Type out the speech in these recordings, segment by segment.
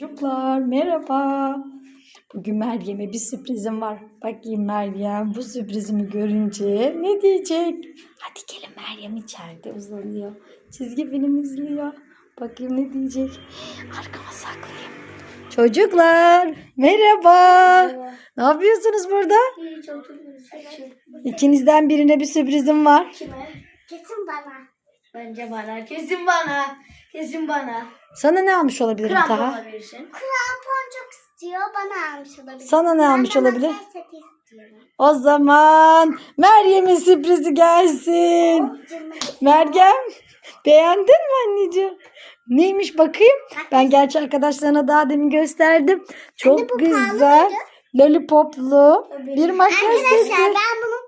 Çocuklar merhaba. Bugün Meryem'e bir sürprizim var. Bakayım Meryem bu sürprizimi görünce ne diyecek? Hadi gelin Meryem içeride uzanıyor. Çizgi film izliyor. Bakayım ne diyecek? Arkama saklayayım. Çocuklar merhaba. Ne yapıyorsunuz burada? Hiç oturmuyoruz. İkinizden birine bir sürprizim var. Kime? Kesin bana. Bence bana. Kesin bana. Kesin bana. Sana ne almış olabilirim Krampon Taha? alabilirsin. Krampon çok istiyor. Bana almış olabilir. Sana ne almış olabilir? seti istiyorum. O zaman Meryem'in sürprizi gelsin. Meryem beğendin mi anneciğim? Neymiş bakayım? Ben gerçi arkadaşlarına daha demin gösterdim. Çok güzel. Lollipoplu bir makyaj Arkadaşlar seti. ben büyüğüne.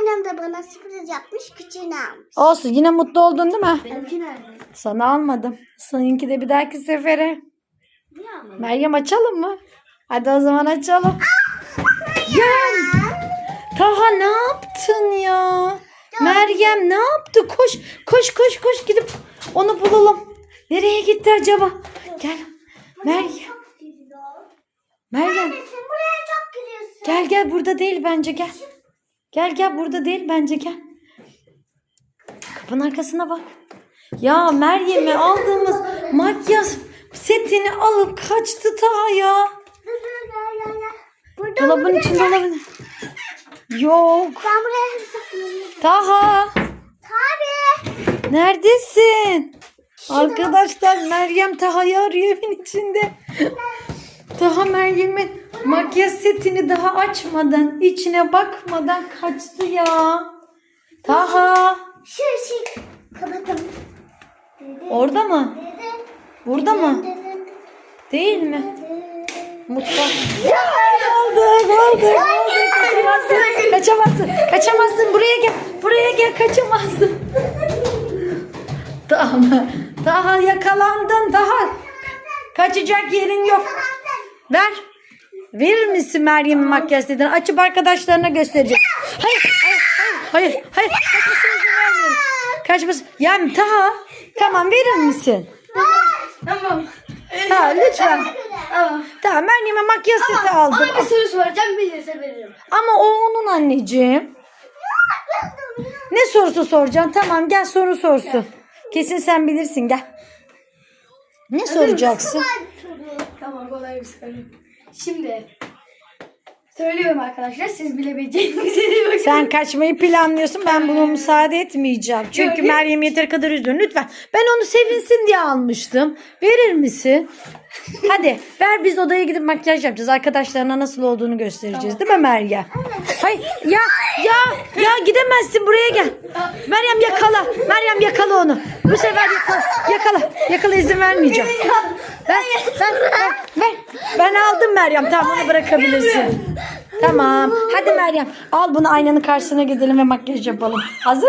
Annem de bana sürpriz yapmış. Küçüğünü almış. Olsun yine mutlu oldun değil mi? Benimki nerede? Sana almadım. Seninki de bir dahaki sefere. Niye almadın? Meryem açalım mı? Hadi o zaman açalım. Ya Taha ne yaptın ya? Meryem ne yaptı? Koş koş koş koş gidip onu bulalım. Nereye gitti acaba? Gel. Meryem. Meryem buraya çok gülüyorsun. gel gel burada değil bence gel. Gel gel burada değil bence gel. Kapının arkasına bak. Ya Meryem'e aldığımız makyaj setini alıp kaçtı Taha ya. Burada Dolabın içinde olabilir. Yok. Ben buraya. Taha. Tabii. Neredesin? Arkadaşlar Meryem Taha'yı arıyor evin içinde. Taha Meryem'in makyaj setini daha açmadan, içine bakmadan kaçtı ya. Taha. Şu ışık kapatalım. Orada mı? Burada mı? Değil mi? Mutfak. Aldık, aldık, aldık. Kaçamazsın, kaçamazsın, kaçamazsın. Buraya gel, buraya gel, kaçamazsın. Tamam. Daha yakalandın, daha. Kaçacak yerin yok. Ver. Verir misin Meryem'in makyaj setini? Açıp arkadaşlarına gösterecek. Hayır, hayır, hayır, hayır, hayır. Kaçmasına izin vermiyorum. Kaçmasın. Yani Taha, tamam verir misin? Tamam. Ha, lütfen. Tamam. Tamam Meryem'e makyaj seti aldım. Ama bir soru soracağım bilirse veririm. Ama o onun anneciğim. Ne sorusu soracaksın? Tamam gel soru sorsun. Kesin sen bilirsin gel. Ne soracaksın? Tamam kolay bir soru. Şimdi söylüyorum arkadaşlar siz bilebileceğinizi bakın. Sen kaçmayı planlıyorsun. Ben buna müsaade etmeyeceğim. Çünkü Meryem yeteri kadar üzdün. Lütfen. Ben onu sevinsin diye almıştım. Verir misin? Hadi ver biz odaya gidip makyaj yapacağız. Arkadaşlarına nasıl olduğunu göstereceğiz. Değil mi Meryem? Hayır ya ya ya gidemezsin buraya gel. Meryem yakala. Meryem yakala onu. Bu sefer yakala. Yakala. Yakala izin vermeyeceğim. Ver, ver, ver, ver. Ben aldım Meryem. Tamam onu bırakabilirsin. Tamam. Hadi Meryem al bunu aynanın karşısına gidelim ve makyaj yapalım. Hazır mı?